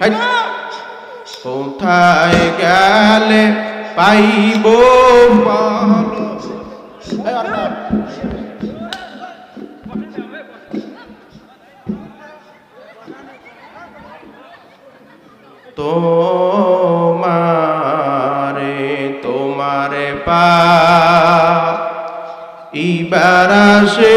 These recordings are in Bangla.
হাই। কোথায় গেলে পাইব তোমারে তোমারে পা ইবার আসে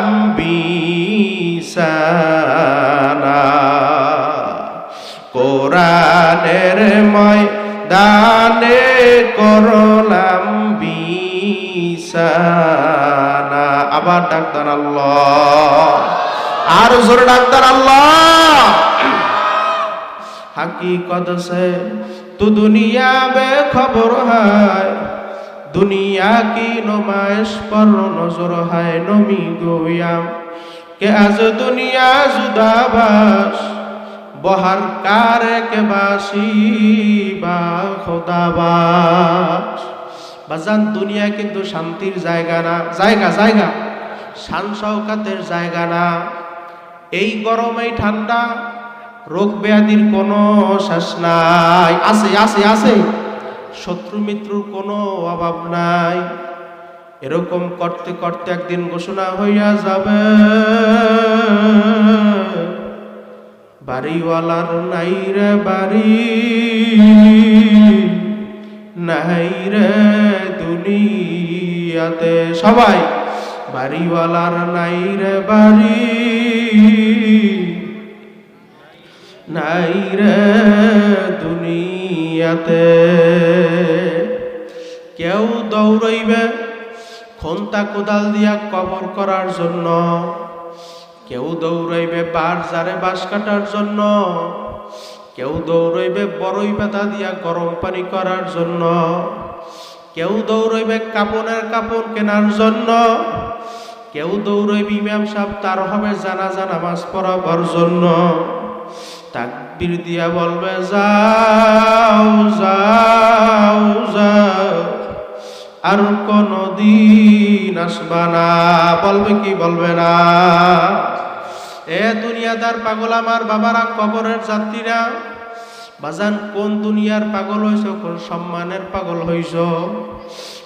দানের ময় দানে করলাম বিসানা আবার ডাক্তার আল্লাহ। আর জোরে ডাক্তার আল্লাহ। হাকিকত সে তু দুনিয়া বে খবর হয়। দুনিয়া কি নমায়েশ পর নজর হয় নমি গোয়াম। কে আজ দুনিয়া জুদাবাস। বহার কে বাসি বা খোদাবাস বাজান দুনিয়া কিন্তু শান্তির জায়গা না। জায়গা জায়গা। শান শৌকাতের জায়গা না। এই গরমেই ঠান্ডা, রোগ ব্যাধির কোনো শেষ নাই। আছে আছে আছে। শত্রু মিত্রুর কোনো অভাব নাই। এরকম করতে করতে একদিন ঘোষণা হইয়া যাবে। বাড়িওয়ালার নাই রে বাড়ি, নাই রে দুনিয়াতে। সবাই, বাড়িওয়ালার নাই রে বাড়ি, নাই রে দুনিয়াতে। কেউ দৌড়ইবে, খন্তা কোদাল দিয়া কবর করার জন্য। কেউ দৌড়াইবে বার জারে বাঁশ কাটার জন্য, কেউ দৌড়াইবে বড়ই পাতা দিয়া গরম পানি করার জন্য, কেউ দৌড়াইবে কাপনের কাপড় কেনার জন্য, কেউ দৌড়াইবে ইমাম সাহেব তার হবে জানাজা নামাজ পড়াবার জন্য। তাকবীর দিয়া বলবে, যাও যাও যাও, আর কোনো দিন আসবা না। বলবে কি? বলবে না। এ দুনিয়াদার পাগল আমার বাবারা, কবরের যাত্রীরা। বাজান, কোন দুনিয়ার পাগল হইছ, কোন সম্মানের পাগল হইছ?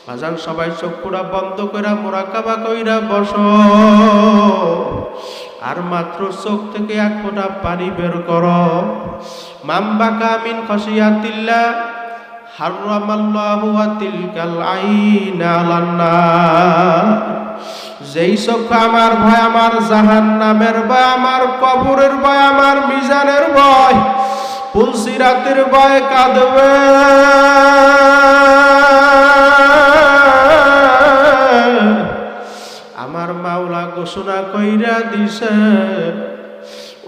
বাজান, সবাই চক্ষুরা বন্ধ কইরা মোরাকাবা কইরা বস। আর মাত্র চোখ থেকে এক ফোঁটা পানি বের কর। মাম্বাকা মিন আইনা আলান্নার যেই চক্ষু আমার ভয়, আমার জাহান নামের ভয়, আমার কবরের ভয়, আমার মিজানের ভয়, পুলসিরাতের ভয় কাঁদবে। আমার মাওলা ঘোষণা কইরা দিছে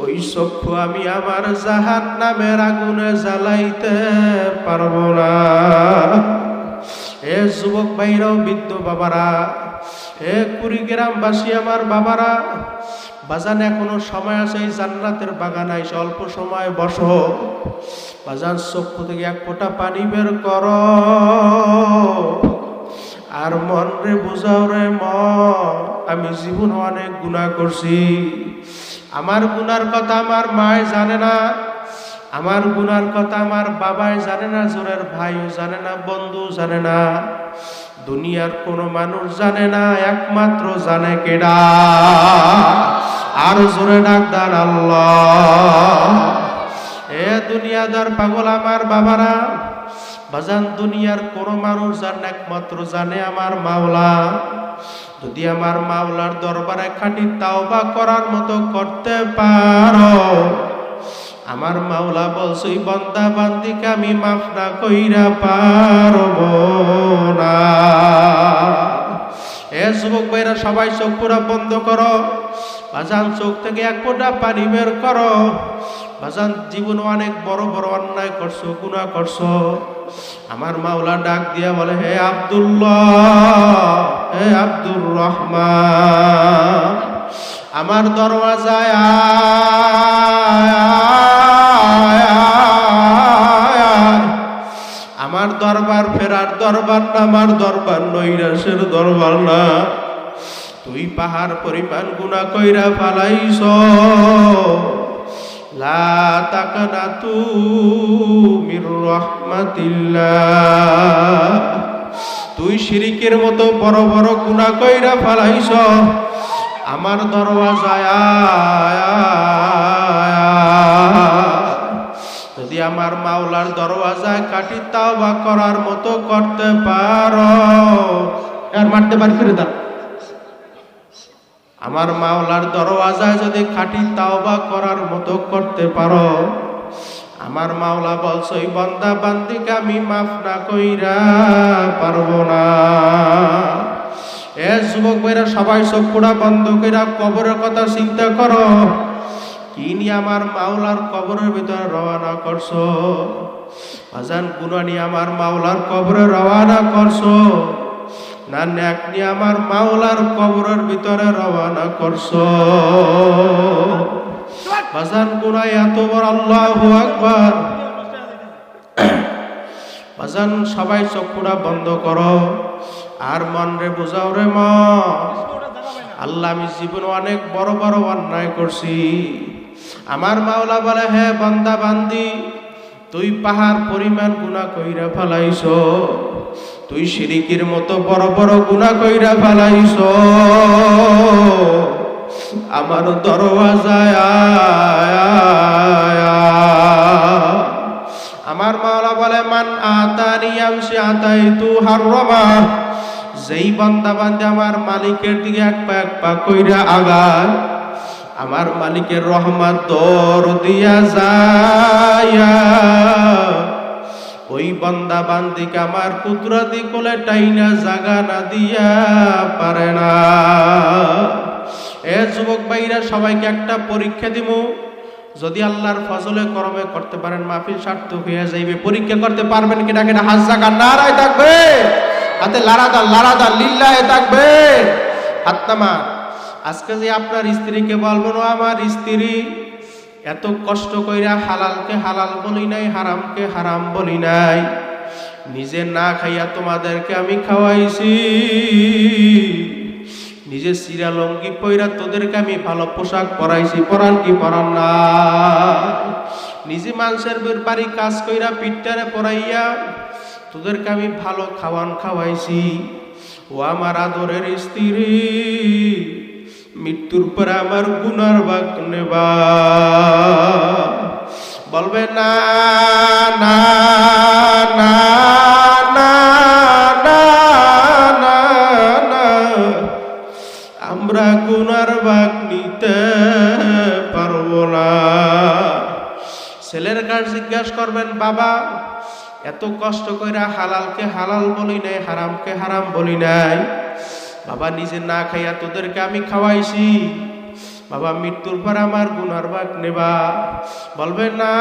ওই চক্ষু আমি আমার জাহান নামের আগুনে জ্বালাইতে পারব না। এ যুবক ভাইরাও, বৃদ্ধ বাবারা এ কুড়িগ্রামবাসী আমার বাবারা, বাজান এখনও সময় আছে এই জান্নাতের বাগান আইসে অল্প সময় বসো। বাজান চক্ষু থেকে এক ফোঁটা পানি বের কর। আর মন রে বুঝাও রে মন, আমি জীবন অনেক গুণা করছি। আমার গুনার কথা আমার মায় জানে না, আমার গুনার কথা আমার বাবাই জানে না, জোরের ভাইও জানে না বন্ধু জানে না, দুনিয়ার কোনো মানুষ জানে না, একমাত্র জানে কেডা। আর জোরে ডাকদার আল্লাহ। এ দুনিয়াদার পাগল আমার বাবারা বাজান দুনিয়ার কোনো মানুষ জানে, একমাত্র জানে আমার মাওলা। যদি আমার মাওলার দরবারে খাটি তাওবা করার মতো করতে পারো, আমার মাওলা বলছি বন্দা বান্দিকে আমি মাফ না কইরা পারব না। এ যুবক ভাইরা, সবাই চোখ পুরা বন্ধ করো। বাজান চোখ থেকে এক ফোঁটা পানি বের করো। বাজান জীবন অনেক বড় বড় অন্যায় করছ গুণা করছ। আমার মাওলা ডাক দিয়া বলে, হে আব্দুল্লাহ, হে আব্দুর রহমান, আমার দরওয়াজায়। আমার দরবার ফেরার দরবার না, আমার দরবার নৈরাসের দরবার না। তুই পাহাড় পরিমাণ গুণা কইরা ফালাইছ। লা তাকানা তু মির রহমাতিল্লাহ। তুই শিরিকের মতো বড় বড় গুণা কইরা ফালাইছ। আমার দরওয়াজায়। যদি আমার মাওলার দরওয়াজায় কাটি তাওবা করার মতো করতে পারো আর মারতে পারি ফিরে দাও। আমার মাওলার দরওয়াজায় যদি খাটি তাওবা করার মতো করতে পারো, আমার মাওলা বলছো বন্দা বান্দিকে আমি মাফ না কইরা পারব না। এ যুবক ভাইরা, সবাই চক্ষুটা বন্ধ কইরা কবরের কথা চিন্তা করো। কি নিয়ে আমার মাওলার কবরের ভিতরে রওনা করছ? আজান গুনানি আমার মাওলার কবরে রওনা করছ? না আমার মাওলার কবরের ভিতরে রওনা করছ। বাজান গুনাই এত বড় আল্লাহু আকবার। বাজান সবাই চক্ষুটা বন্ধ করো। আর মন রে বুঝাও রে আল্লাহ আমি জীবনে অনেক বড় বড় অন্যায় করছি। আমার মাওলা বলে, হে বান্দা বান্দি, তুই পাহাড় পরিমাণ গুণা কইরা ফেলাইছ। তুই শিরিকির মতো বড় বড় গুণা কইরা ফেলাইছ আমার দরওয়াজায়। আমার মাওলা বলে, মান আতানি আমসি আতাই তু হাররমা যেই বান্দা বান্দে আমার মালিকের দিকে এক পা এক পা কইরা আগায়, আমার মালিকের রহমত দর দিয়া যায়া ওই বান্দা বান্দিকে আমার কুদরতি কোলে টাইনা জাগা না দিয়া পারে না। এ যুবক ভাইরা, সবাইকে একটা পরীক্ষা দিব যদি আল্লাহর ফজলে করমে করতে পারেন, মাহফিল স্বার্থ হয়ে যাইবে। পরীক্ষা করতে পারবেন কিনা কিনা? হাজ জাগা নারায় থাকবে। হাতে লারাদা লারাদা লিল্লায় থাকবে। হাত নামা আজকে যে আপনার স্ত্রীকে বলব আমার স্ত্রী এত কষ্ট কইরা হালালকে হালাল বলি নাই, হারামকে হারাম বলি নাই। নিজে না খাইয়া তোমাদেরকে আমি খাওয়াইছি। নিজে সিরা লঙ্গি পইরা তোদেরকে আমি ভালো পোশাক পরাইছি, পরান কি পরান না। নিজে মানুষের বের বাড়ি কাজ কইরা পিঠটারে পরাইয়া তোদেরকে আমি ভালো খাওয়ান খাওয়াইছি। ও আমার আদরের স্ত্রী। মৃত্যুর পরে আমার গুনার বাক নেবা। বলবে, না না না না না না আমরা গুনার বাক নিতে পারব না। ছেলের কার জিজ্ঞাসা করবেন, বাবা, এত কষ্ট কইরা হালালকে হালাল বলি নাই, হারামকে হারাম বলি নাই। বাবা নিজে না খাইয়া তোদেরকে আমি খাওয়াইছি। বাবা, মৃত্যুর পর আমার গুনার বাক নেবা। বলবে, না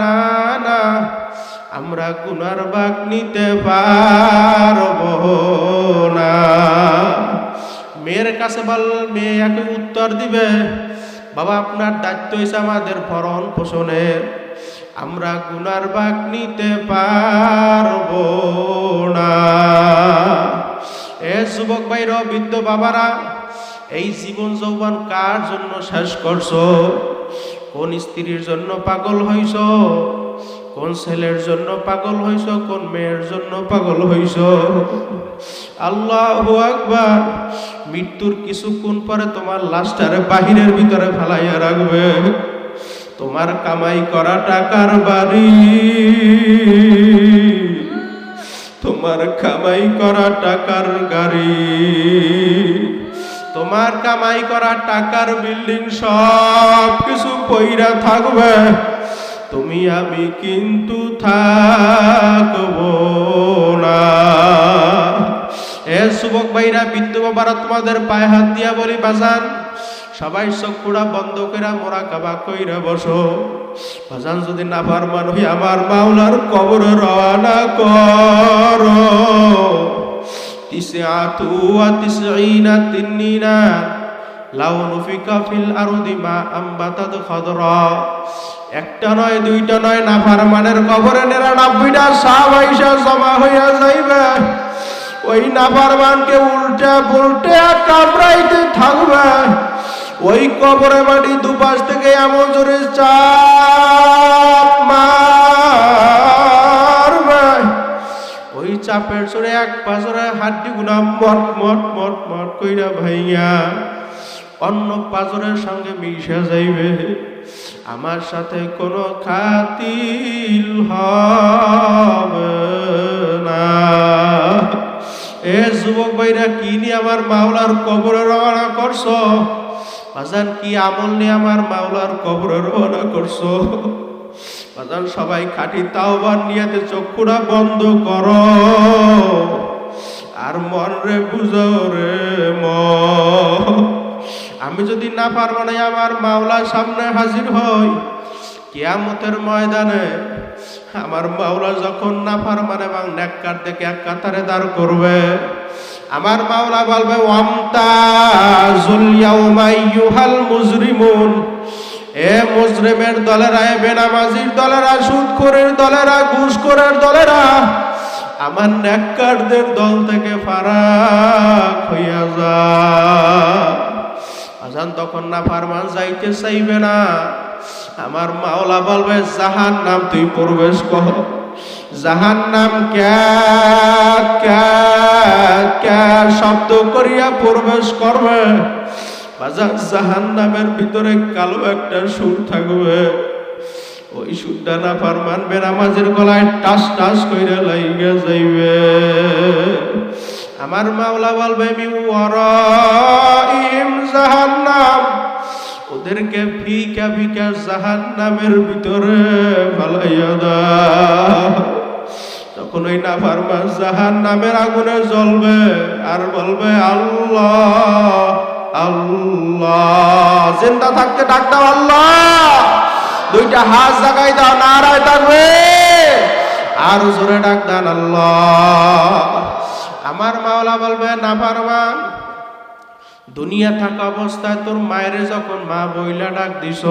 না না, আমরা গুনার বাক নিতে পারব না। মেয়ের কাছে বল, মেয়ে উত্তর দিবে। বাবা, আপনার দায়িত্ব হয়েছে আমাদের ভরণ পোষণের। আমরা গুনার বাক নিতে পারব না। এ যুবক ভাইর, বৃদ্ধ বাবারা, এই জীবন যৌবন কার জন্য শেষ করছ? কোন স্ত্রীর জন্য পাগল হইছ? কোন ছেলের জন্য পাগল হইছ? কোন মেয়ের জন্য পাগল হইছ? আল্লাহ আকবার। মৃত্যুর কিছুক্ষণ পরে তোমার লাশটারে বাহিরের ভিতরে ফেলাইয়া রাখবে। তোমার কামাই করা টাকার বাড়ি? তোমার কামাই করা টাকার গাড়ি। তোমার কামাই করা টাকার বিল্ডিং সব কিছু পইরা থাকবে। তুমি আমি কিন্তু থাকব না। এ যুবক ভাইরা বিদ্যু বাবারা, তোমাদের পায়ে হাত দিয়া বলি, বাজান, সবাই চক্ষুরা বন্ধ করে মোরা কাবা কইরা বসো। বাজান যদি না পারমান হই আমার মাওলার কবরে রওনা কর। তিসআতু ওয়া তিসঈনা তিন্নিনা, লাউ নুফিকা ফিল আরদি মা আম্বাতাদ খাদরা। একটা নয়, দুইটা নয়, না ফারমানের কবরে নিরানব্বইটা আইসা জমা হইয়া যাইবে। ওই নাফারমানকে উল্টা পুল্টে কামড়াইতে থাকবে। ওই কবরে মাটি দুপাশ থেকে এমন জোরে চাপ মারবে ওই চাপের জোরে এক পাশরে হাড্ডি গুনা মট মট মট মট কইরা ভাইয়া। অন্য পাজরের সঙ্গে মিশে যাইবে। আমার সাথে কোনো খাতিল হবে না। এ যুবক ভাইরা, কি নিয়ে আমার মাওলার কবরে রওনা করছ? বাজান, কি আমল নিয়ে আমার মাওলার কবর রওনা করছ? বাজান, সবাই খাটি তাওবার নিয়াতে চক্ষুরা বন্ধ করো। আর মন রে বুঝো রে ম। আমি যদি না পারব না, আমার মাওলার সামনে হাজির হই। কিয়ামতের ময়দানে আমার মাওলা যখন না পারমান এবং নেককার দেখে এক কাতারে দাঁড় করবে আমার মাওলা বলবে, ওয়ামতাজুল ইয়াউমা আইয়ুহাল মুজরিমুন। এ মুজরিমের দলেরা, এ বেনামাজির দলেরা সুদখোরের দলেরা, ঘুষখোরের দলেরা, আমার নেককারদের দল থেকে ফারাক হইয়া যা। আজান তখন না ফারমান যাইতে চাইবে না। আমার মাওলা বলবে জাহান নাম তুই প্রবেশ কর। জাহান নাম ক্যা শব্দ করিয়া প্রবেশ করবে। বাজার জাহান নামের ভিতরে কালো একটা সুর থাকবে। ওই সুরটা না ফারমান বেনামাজের গলায় টাস টাস কইরা লাইগা যাইবে। আমার মাওলা বলবে, মি ওয়ারাইম জাহান্নাম। ওদেরকে ফিকা ফিকা জাহান্নামের ভিতরে ফালাইয়া দাও। তখন ওই না ফারমান জাহান নামের আগুনে জ্বলবে। আর বলবে, আল্লাহ আল্লাহ। জিন্দা থাকতে ডাক আল্লাহ। দুইটা হাত জাগাই দাও, নারায় থাকবে। আর জোরে ডাক দেন, আল্লাহ। আমার মাওলা বলবে, না পারবান দুনিয়া থাকা অবস্থায় তোর মায়ের যখন মা বইলা ডাক দিস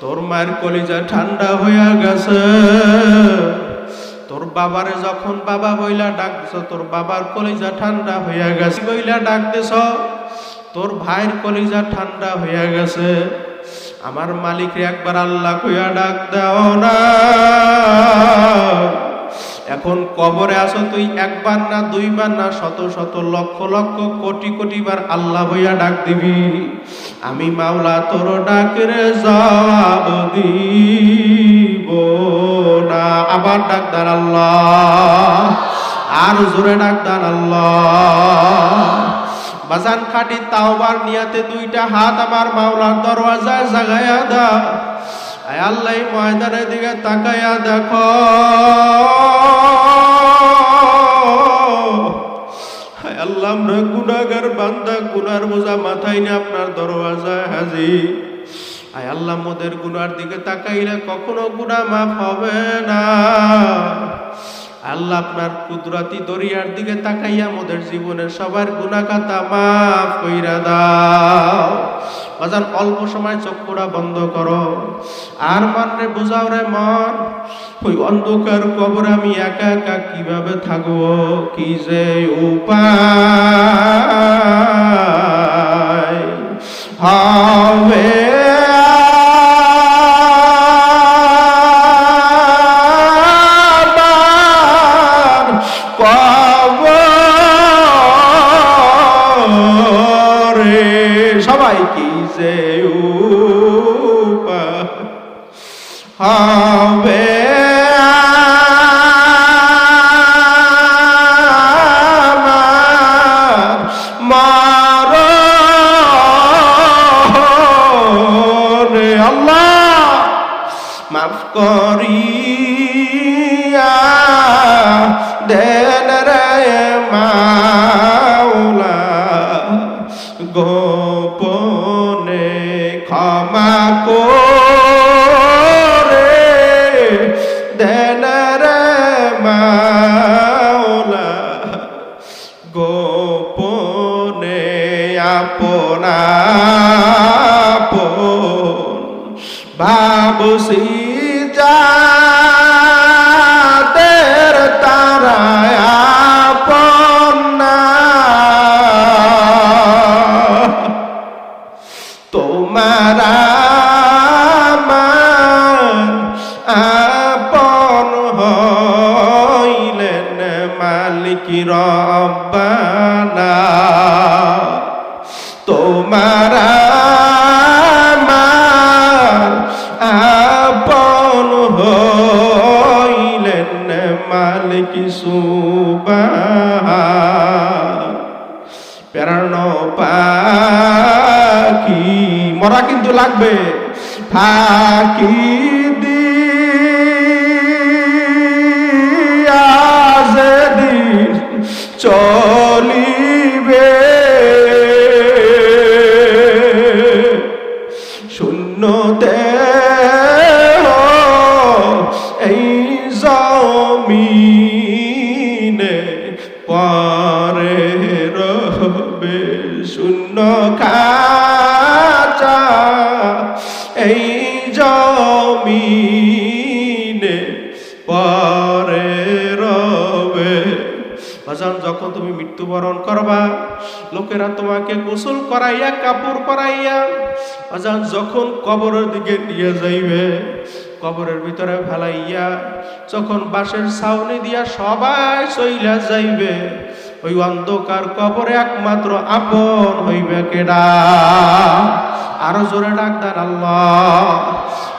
তোর মায়ের কলিজা ঠান্ডা হইয়া গেছে। তোর বাবারে যখন বাবা বইলা ডাক দিছ তোর বাবার কলিজা ঠান্ডা হইয়া গেছে। বইলা ডাক দিছ তোর ভাইয়ের কলিজা ঠান্ডা হইয়া গেছে। আমার মালিকরে একবার আল্লাহ কইয়া ডাক দাও না। এখন কবরে আসো তুই একবার না দুইবার না শত শত লক্ষ লক্ষ কোটি কোটি বার আল্লাহ হইয়া ডাক দিবি। আমি মাওলা তোর ডাকরে জবাব দিব না। আবার ডাকদার আল্লাহ, আর জোরে ডাকদার আল্লাহ। বাজান খাটি তাওবার নিয়াতে দুইটা হাত আমার মাওলার দরওয়াজায় জাগাইয়া দা আয় আল্লাহ ময়দানের দিকে তাকাইয়া দেখো। আল্লাহ, আমরা গুনাগার বান্দা গুনার বোঝা মাথায় নিয়ে আপনার দরওয়াজায় হাজির। আয় আল্লাহ মোদের গুনার দিকে তাকাইলে কখনো গুনা মাফ হবে না। আল্লাহ আপনার কুদরতি দরিয়ার দিকে তাকাইয়া মোদের জীবনের সবার গুনাকাতা মাফ কইরা দাও। বাজার অল্প সময় চক্ষুরা বন্ধ করো। আর মনে বুঝাও রে মন। ওই অন্ধকার কবর আমি একা একা কীভাবে থাকব? কি যে উপায়? হবে বাবুসি যাদের সুবাহ পেরানো পাখি মরা কিন্তু লাগবে। ফাঁকি দিয়া যেদিন লোকেরা তোমাকে গোসল করাইয়া, কাপড় পরাইয়া বাজান যখন কবরের দিকে নিয়ে যাইবে, কবরের ভিতরে ফেলাইয়া যখন বাঁশের ছাউনি দিয়া সবাই চইলা যাইবে, ওই অন্ধকার কবরে একমাত্র আপন হইবে কেডা? আরও জোরে ডাকদান আল্লাহ।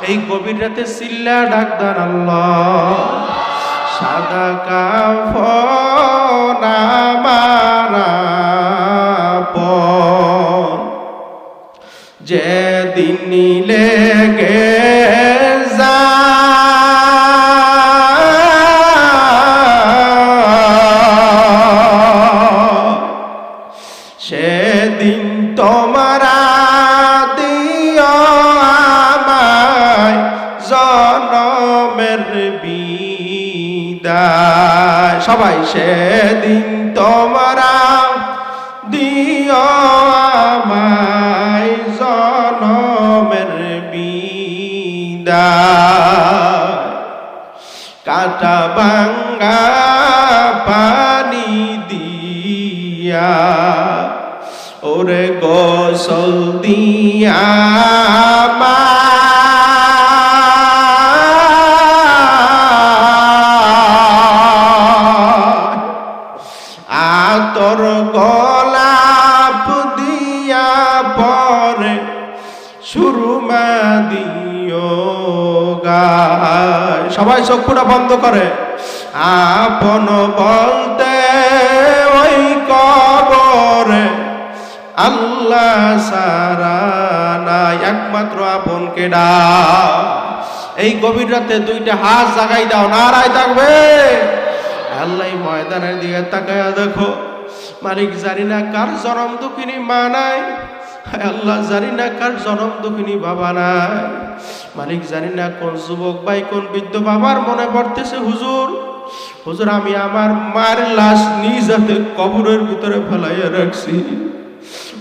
এই গভীর রাতে চিল্লা ডাকদান আল্লাহ। সাদা কাফন আমার যেদিন লেগে যায় সেদিন তোমরা দিও আমায় জনমের বিদায়। সবাই সেদিন তোমরা আমায় জনমের বিদায়। কাটা বাঙ্গা পানি দিয়া ওরে গোসল দিয়া আমায় সবাই চক্ষুটা বন্ধ করে। আপন বলতে ওই কবরে আল্লাহ সারা নাই, একমাত্র আপন কেডা এই গভীর রাতে দুইটা হাত জাগাই দাও, নারায় থাকবে। আল্লাহ ময়দানের দিকে তাকায়া দেখো, মালিক জানি না কার জনম দুঃখিনী মা নাই, আল্লাহ জানি না কার জনম দুঃখিনী বাবা নাই। মালিক জানি না কোন যুবক ভাই, কোন বৃদ্ধ বাবার মনে পড়তেছে, হুজুর। হুজুর, আমি আমার মার লাশ নিজ হাতে কবরের ভিতরে ফেলাইয়া রাখছি।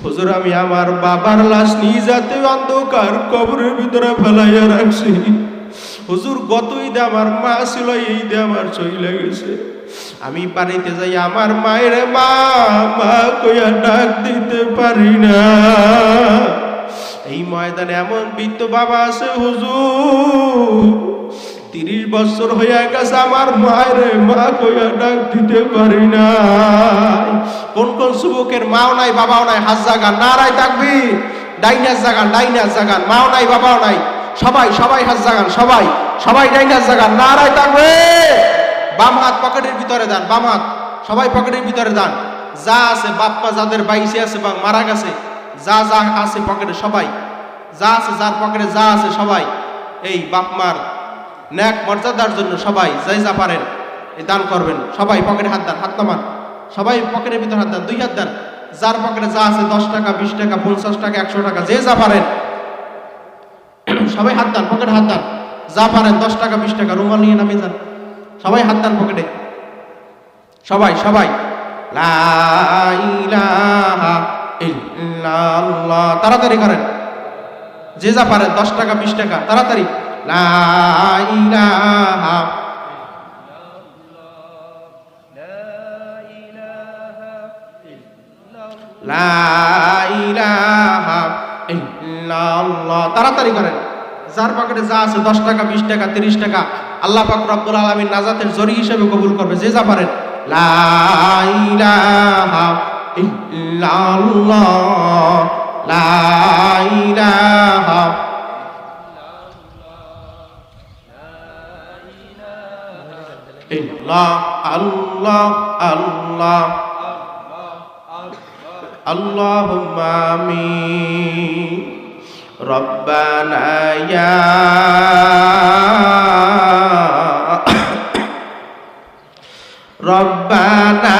হুজুর, আমি আমার বাবার লাশ নিজ হাতে অন্ধকার কবরের ভিতরে ফেলাইয়া রাখছি। হুজুর, গত ঈদে আমার মা ছিল ঈদে আমার চলে গেছে। আমি বাড়িতে যাই, আমার মায়ের মা মা কইয়া ডাক দিতে পারি না। এই ময়দানে এমন বৃদ্ধ বাবা আছে, হুজুর, তিরিশ বছর হইয়া গেছে, আমার মায়ের মা কইয়া ডাক দিতে পারি না কোন কোন যুবকের মাও নাই, বাবাও নাই হাজ জাগান নারাই থাকবি ডাইনাস জাগান ডাইনাস জাগান, মাও নাই, বাবাও নাই, সবাই সবাই হাজ জাগান, সবাই সবাই ডাইনাস জাগান নারাই থাকবে বাম হাত পকেটের ভিতরে দেন, বাম হাত, সবাই পকেটের ভিতরে দেন। যা আছে, বাপ্পা যাদের বাইসে আছে বা মারা গেছে যা যা আছে পকেটে সবাই। যা আছে যার পকেটে যা আছে সবাই। এই বাপ মার ন্যাক মর্যাদার জন্য সবাই যাই যা পারেন, এই দান করবেন। সবাই পকেটে হাত দেন, হাত নামান। সবাই পকেটের ভিতর হাত দেন, দুই হাত দেন। যার পকেটে যা আছে দশ টাকা, বিশ টাকা, পঞ্চাশ টাকা, একশো টাকা, যে যা পারেন। সবাই হাত দেন পকেটে হাত দেন। যা পারেন, দশ টাকা, বিশ টাকা, রুমাল নিয়ে নামিয়ে যান। সবাই হাত দেন পকেটে সবাই সবাই। লা ইলাহা ইল্লাল্লাহ। তাড়াতাড়ি করেন। যে যা পারেন, দশ টাকা, বিশ টাকা, তাড়াতাড়ি। তাড়াতাড়ি করেন। যার পকেটে যা আছে, দশ টাকা, বিশ টাকা, তিরিশ টাকা, আল্লাহ পাক রব্বুল আলমীর নাজাতের জরি হিসেবে কবুল করবে। যে যা পারেন। লা ইলাহা ইল্লাল্লাহ লা ইলাহা ইল্লাহ আল্লাহ আল্লাহ اللهم آمين ربنا يا ربنا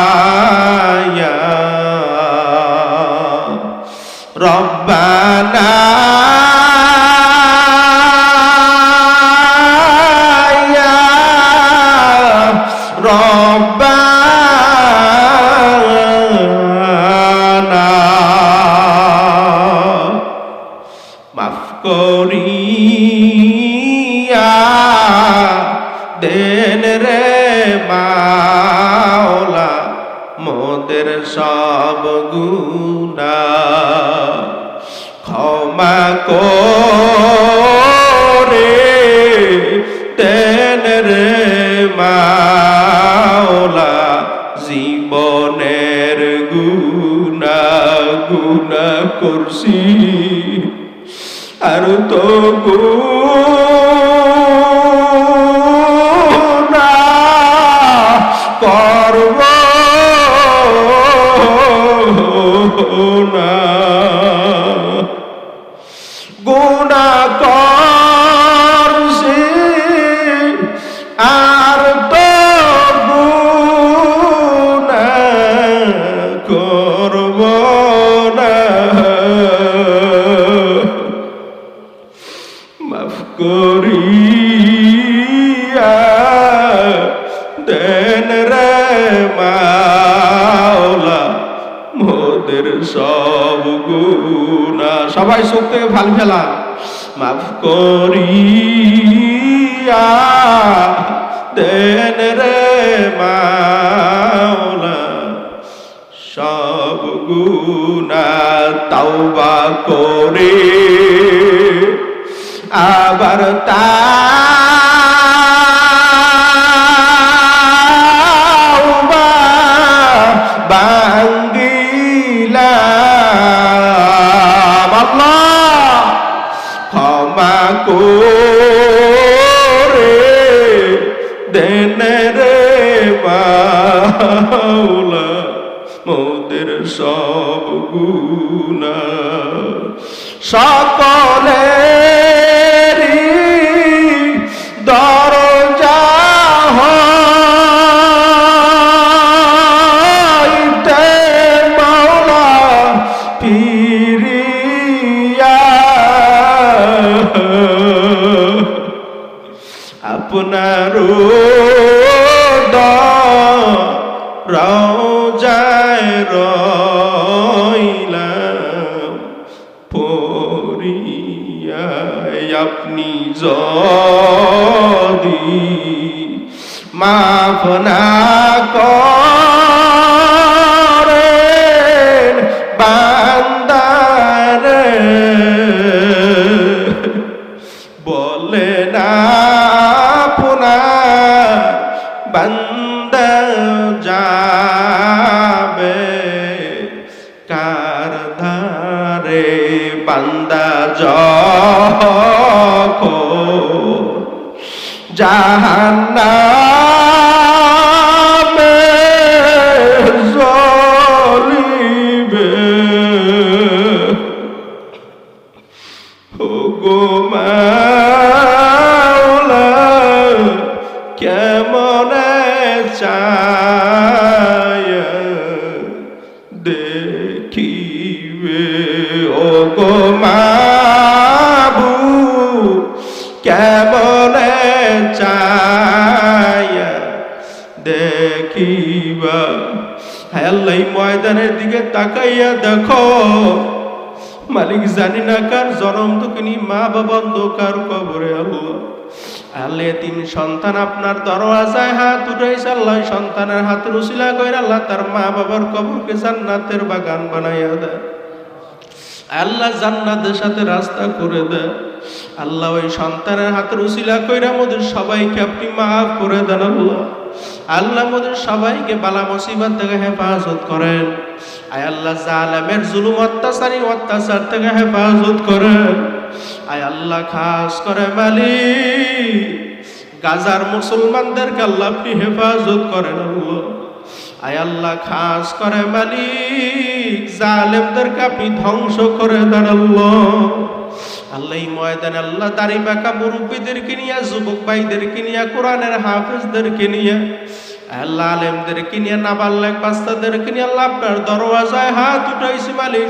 করে দেন রে মাওলা জীবনের গুণা গুণা করছি। আর তো গুণা সব গুণা তাওবা করে আবার তাওবা আপনার রোজায় রইলাম পরিয়ায় আপনি যদি মাফ না করেন জাহান্নাম জলিবে ও গো তাকাইয়া দেখো, মালিক জানি না কার জনম, দুঃখিনী মা বাবা অন্ধকার কবরে আল্লাহ। আল্লাহ তিন সন্তান আপনার দরওয়াজায় হাত উঠাইছে, আল্লাহ সন্তানের হাতের উসিলা কইরা আল্লাহ তার মা বাবার কবরকে জান্নাতের বাগান বানাইয়া দেয়। আল্লাহ জান্নাতের সাথে রাস্তা করে দেয়। আল্লাহ ওই সন্তানের হাতের উসিলা কইরা মোদের সবাইকে আপনি মাফ করে দেন আল্লাহ। আল্লাহ মোদের সবাইকে বালা মুসিবত থেকে হেফাজত করেন। আয় আল্লাহ জালেমের জুলুম, অত্যাচারী, অত্যাচার থেকে হেফাজত করেন। আয় আল্লাহ খাস করে মালিক, গাজার মুসলমানদেরকে আল্লাহ আপনি হেফাজত করেন আল্লাহ। আয় আল্লাহ খাস করে মালিক, জালেমদেরকে আপনি ধ্বংস করে দেন আল্লাহ। আল্লাহ ময়দানে আল্লাহ দাড়ি বাঁকা মুরব্বীদেরকে নিয়ে, যুবক ভাইদেরকে নিয়ে, কোরআনের হাফেজদেরকে নিয়ে, আল্লাহ দরওয়াজায় হাত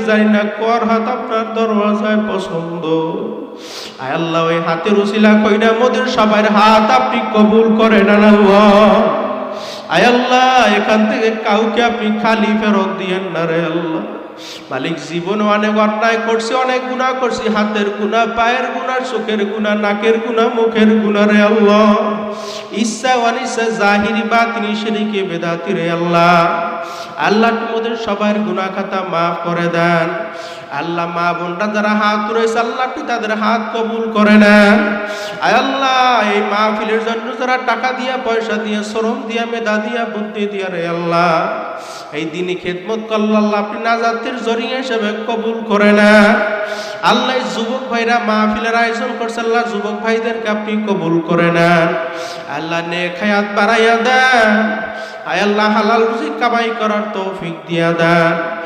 জানি না কর দরওয়াজায় পছন্দ। আল্লাহ, ওই মোদের আপনি কবুল করেন আল্লাহ। আল্লাহ, এখান থেকে কাউকে আপনি খালি ফেরত দিয়েন না রে আল্লাহ। মালিক জীবনে অনেক অন্যায় করছি, অনেক গুণা করছি। হাতের গুণা পায়ের গুণা চোখের গুণা নাকের গুণা মুখের গুণা রে আল্লাহ। ইচ্ছা অনিচ্ছা জাহির বা তিনি সেদিকে বেদাতি রে আল্লাহ। আল্লাহ তোমাদের সবার গুণা খাতা মাফ করে দেন। আল্লাহ মা বোনরা যারা হাত রয়েছে, আল্লাহ আপনি তাদের হাত কবুল করে নেন। আয় আল্লাহ, এই মাহফিলের জন্য যারা টাকা দিয়া, পয়সা দিয়া, শ্রম দিয়া, মেধা দিয়া, বুদ্ধি দিয়া রে আল্লাহ, এই দিনই খেদমত করল আল্লাহ, আপনি নাজাতের জরিয়া হিসেবে কবুল করে নেন। আল্লাহ যুবক ভাইরা মাহফিলের আয়োজন করছে, আল্লাহ যুবক ভাইদেরকে আপনি কবুল করে নেন। আল্লাহ নে খায়াত বাড়াইয়া দেন। আয় আল্লাহ, হালাল রুজি কামাই করার তৌফিক দিয়া দেন।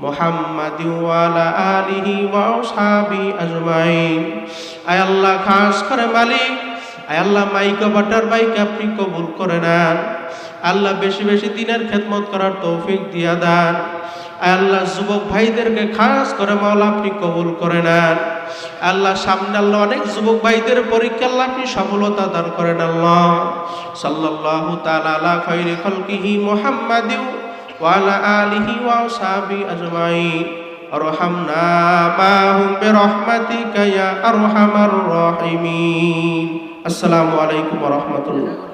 মুহাম্মাদি আলিহি ওয়া আসহাবি আজমাইন। আয় আল্লাহ, খাস করে মালিক। আয় আল্লাহ, মাইকা বাটার বাইকে আপনি কবুল করে নেন। আল্লাহ, বেশি বেশি দিনের খেদমত করার তৌফিক দিয়া দেন। আল্লাহ, যুবক ভাইদেরকে খাস করে মাওলা আপনি কবুল করে নেন। আল্লাহ, সামনে আল্লাহ, অনেক যুবক ভাইদের পরীক্ষা আল্লাহ আপনি সফলতা দান করেন আল্লাহ। সাল্লাল্লাহু তাআলা আলা খাইরি খালকিহি মুহাম্মাদিউ। আলিহি ওয়া আসহাবি আজমাইন আরহামনা মাহুম বিরহমাতিকা ইয়া আরহামার রাহিমিন আসসালামু আলাইকুম ওয়া রাহমাতুল্লাহ